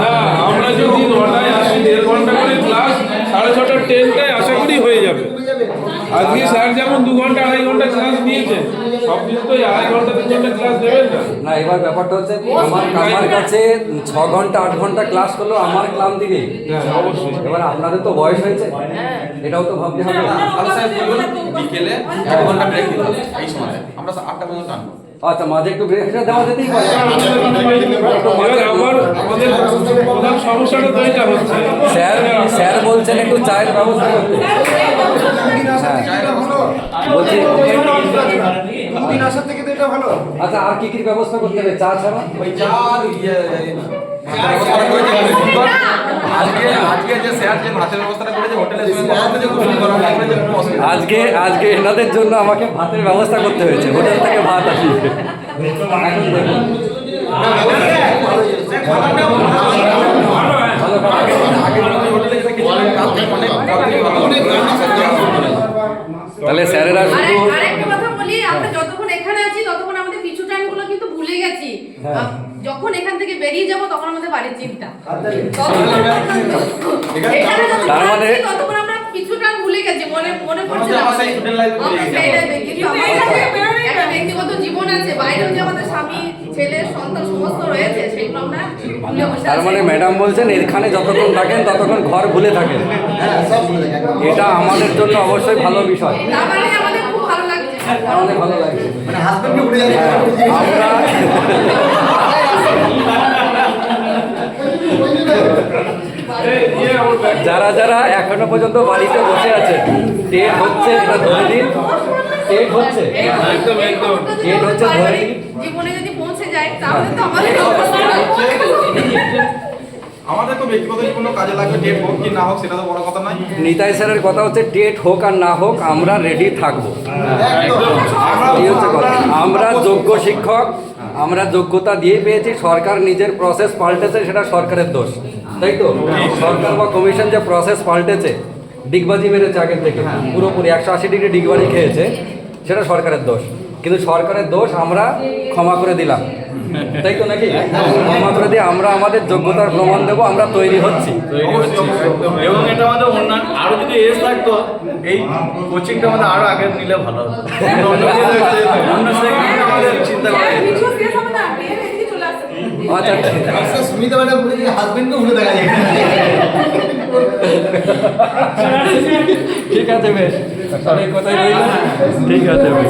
না আমরা যদি নটায় আসি দেড় ঘণ্টা করে ক্লাস সাড়ে ছটার ট্রেনটায় আশা করি হয়ে যাবে আজকে স্যার যেমন দু ঘণ্টা আড়াই ঘণ্টা ক্লাস নিয়েছেন সব দিন তো আড়াই ঘণ্টা তিন ঘণ্টা ক্লাস দেবেন না না এবার ব্যাপারটা হচ্ছে আমার আমার কাছে ছ ঘণ্টা আট ঘণ্টা ক্লাস করলেও আমার ক্লান্তি নেই। হ্যাঁ অবশ্যই। এবার আপনাদের তো বয়স হয়েছে। এটাও তো ভাবতে হবে। বলবেন বিকেলে এক ঘণ্টা ব্রেক দিতে হবে এই সময়। আমরা আটটা পর্যন্ত আনব আচ্ছা মাঝে একটু ব্রেক দেওয়া যেতেই পারে। স্যার স্যার বলছেন একটু চায়ের ব্যবস্থা করতে। হ্যাঁ। বলছি থেকে তো এটা ভালো আচ্ছা আর কি কি ব্যবস্থা করতে হবে? চা ছাড়া? ওই যা আজকে আজকে এনাদের জন্য আমাকে ভাতের ব্যবস্থা করতে হয়েছে হোটেল থেকে ভাত আসি এখন দেখুন ভালো খাবার। আগে যখন আমি হোটেলে গেছি কিছু কাজ অনেক অনেক ভালো তাহলে স্যারেরা শুধু আরেকটা কথা বলি আমরা যতক্ষণ এখানে আছি ততক্ষণ আমাদের পিছু টাইমগুলো কিন্তু ভুলে গেছি হ্যাঁ। যখন এখান থেকে বেরিয়ে যাব তখন আমাদের বাড়ির চিন্তা তার মানে- ততক্ষণ আমরা পিছু টাইম ভুলে গেছি মনে মনে পড়ছে না। আমাদের একটা ব্যক্তিগত জীবন আছে বাইরেও যে আমাদের স্বামী ছেলে সন্তান সমস্ত রয়েছে সেগুলো আমরা তার মানে ম্যাডাম বলছেন এখানে যতক্ষণ থাকেন ততক্ষণ ঘর ভুলে থাকেন। এটা আমাদের জন্য অবশ্যই ভালো বিষয়। মানে আমাদের খুব ভালো লাগছে। আমাদের ভালো লাগছে। মানে হাজবেন্ডকে উড়ে যাচ্ছে। আমরা এই ইয়ে আমার ব্যাগ যারা যারা এখনও পর্যন্ত বাড়িতে বসে আছে ডেট হচ্ছে এটা ধরে দিন ডেট হচ্ছে। একদম, একদম। ডেট হচ্ছে ধরে নিন। জীবনে যদি পৌঁছে যায় তাহলে তো আমাদের আমাদের তো ব্যক্তিগত কোনো কাজে লাগবে ডেট হোক কি না হোক সেটা তো বড় কথা নয়। নিতাই স্যারের কথা হচ্ছে ডেট হোক আর না হোক আমরা রেডি থাকব। আমরা যোগ্য শিক্ষক আমরা যোগ্যতা দিয়ে পেয়েছি, সরকার নিজের প্রসেস পাল্টেছে, সেটা সরকারের দোষ। তাই তো? সরকার বা কমিশন যে প্রসেস পাল্টেছে, ডিগবাজি মেরেছে আগের থেকে, পুরোপুরি একশো আশি ডিগ্রি ডিগবাজি খেয়েছে, সেটা সরকারের দোষ। কিন্তু সরকারের দোষ আমরা ক্ষমা করে দিলাম। তাই তো নাকি? ক্ষমা করে দিয়ে আমরা আমাদের যোগ্যতার প্রমাণ দেবো আমরা তৈরি হচ্ছি। তৈরি হচ্ছে। একদম এবং এটা আমাদের অন্যান্য আরও যদি এজ থাকতো এই কোচিংটা আমাদের আরও আগে নিলে ভালো হতো। অন্য আমাদের চিন্তা করা। আসছে আচ্ছা সুমিতা ম্যাডাম হাজবেন্ডকে উড়ে দেখা যায়। ঠিক আছে বেশ। সবাই কোথায় রইল ঠিক আছে বেশ।